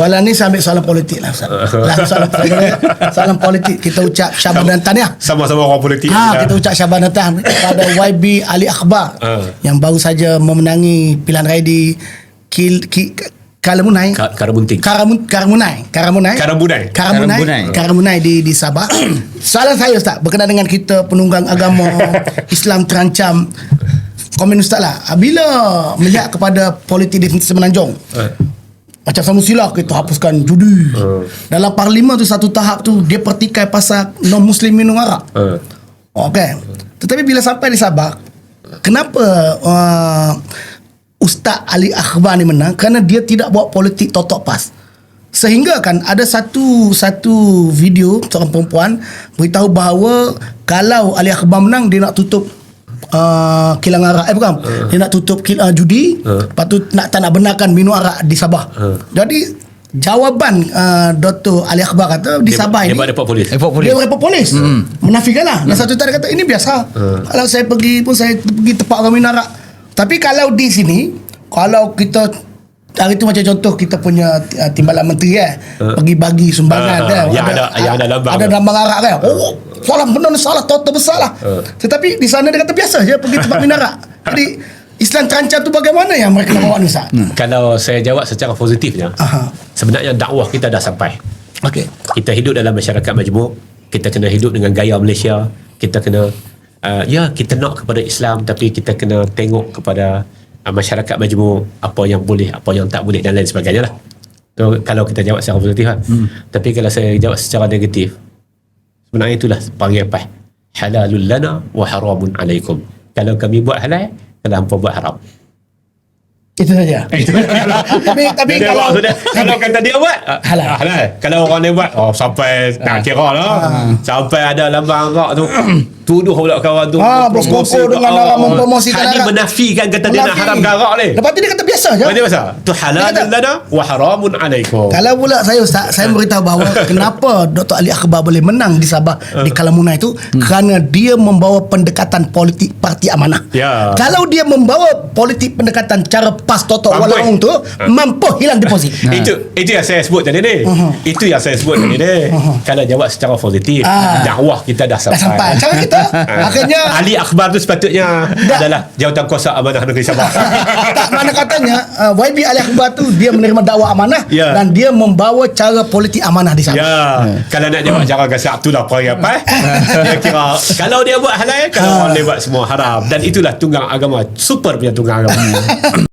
Soalan ni saya ambil soalan politik lah Ustaz. Lah, soalan, soalan, soalan politik kita ucap syabat dan tahniah. Sama-sama orang politik. Ha, Ya. kita ucap syabat dan tahniah kepada YB Ali Akhbar Ah. yang baru saja memenangi pilihan raya di Kil, Ki, Kalamunai. Ka- Karamunting. Karamun, Karamunai. Karamunai. Karamunai. Karamunai. Karamunai. Karamunai di di Sabah. Soalan saya Ustaz berkenaan dengan kita penunggang agama Islam terancam. Komen Ustaz lah. Bila melihat kepada politik di Semenanjung. Eh. Macam sama sila kita hapuskan judi. Dalam parlimen tu satu tahap tu dia pertikai pasal non muslim minum arak. Ha. Okey. Tetapi bila sampai di Sabah, kenapa uh, Ustaz Ali Akhbar ni menang? Kerana dia tidak buat politik totok pas. Sehingga kan ada satu satu video seorang perempuan beritahu bahawa kalau Ali Akhbar menang dia nak tutup uh, kilang arak eh bukan. Dia nak tutup kil, uh, judi. Lepas tu nak tak nak benarkan minum arak di Sabah. Jadi jawapan uh, Dr. Ali Akhbar kata di Dia- Sabah dia ini report polis. Report polis. dia report polis. Hmm. Menafikan lah. Dan satu tadi kata Ini biasa. Kalau saya pergi pun Saya pergi tempat orang minum arak. Tapi kalau di sini Kalau kita Hari tu macam contoh Kita punya uh, Timbalan menteri eh. Pergi bagi sumbangan Ah, kan yang ada- yang ada lambang Ada lambang arak kan Oh Salah benar salah Total besar lah. Tetapi di sana dia kata biasa je Pergi tempat minum arak Jadi Islam terancam tu bagaimana yang mereka nak bawa ni Ustaz? Kalau saya jawab secara positifnya, Aha. sebenarnya dakwah kita dah sampai. Okey. Kita hidup dalam masyarakat majmuk, kita kena hidup dengan gaya Malaysia, kita kena uh, ya kita nak kepada Islam tapi kita kena tengok kepada uh, masyarakat majmuk apa yang boleh, apa yang tak boleh dan lain sebagainya lah. So, kalau kita jawab secara positif kan. Hmm. Tapi kalau saya jawab secara negatif, sebenarnya itulah panggil apa? Halalul lana wa haramun alaikum. Kalau kami buat halal, kalau hampa buat haram. Itu saja. tapi tapi Dia kalau maksudnya, kalau kata dia buat ah, Halal. ah, halal. Kalau orang dia buat oh sampai tak kira lah. Sampai ada lambang arak tu tuduh pula kawan tu. Ah, promosi bersekongkol ke- dengan ah, orang mempromosikan arak. menafikan kata dia nak haram arak ni. Lepas tu dia kata biasa je. Macam masa? Tu halal Dia lana wa haramun alaikum. Kalau pula saya Ustaz Saya beritahu bahawa Kenapa Dr. Ali Akhbar boleh menang Di Sabah Di Kalamunai itu Kerana dia membawa pendekatan politik Parti Amanah Ya. Kalau dia membawa Politik pendekatan Cara pas totok Mampu. walang tu Mampu hilang deposit Itu itu yang saya sebut tadi ni. Itu yang saya sebut tadi ni. Kalau jawab secara positif, Ah. dakwah kita dah Dah sampai. sampai Cara kita Ah. Akhirnya Ali Akbar tu sepatutnya Tak. adalah jawatan kuasa amanah negeri Sabah. tak mana katanya uh, YB Ali Akhbar tu Dia menerima dakwah amanah Ya. Dan dia membawa Cara politik amanah di Sabah Ya, kalau nak jawab cara gasak tu lah perangai apa. Dia kira kalau dia buat halal, kalau orang dia buat semua haram dan itulah tunggang agama, super punya tunggang agama.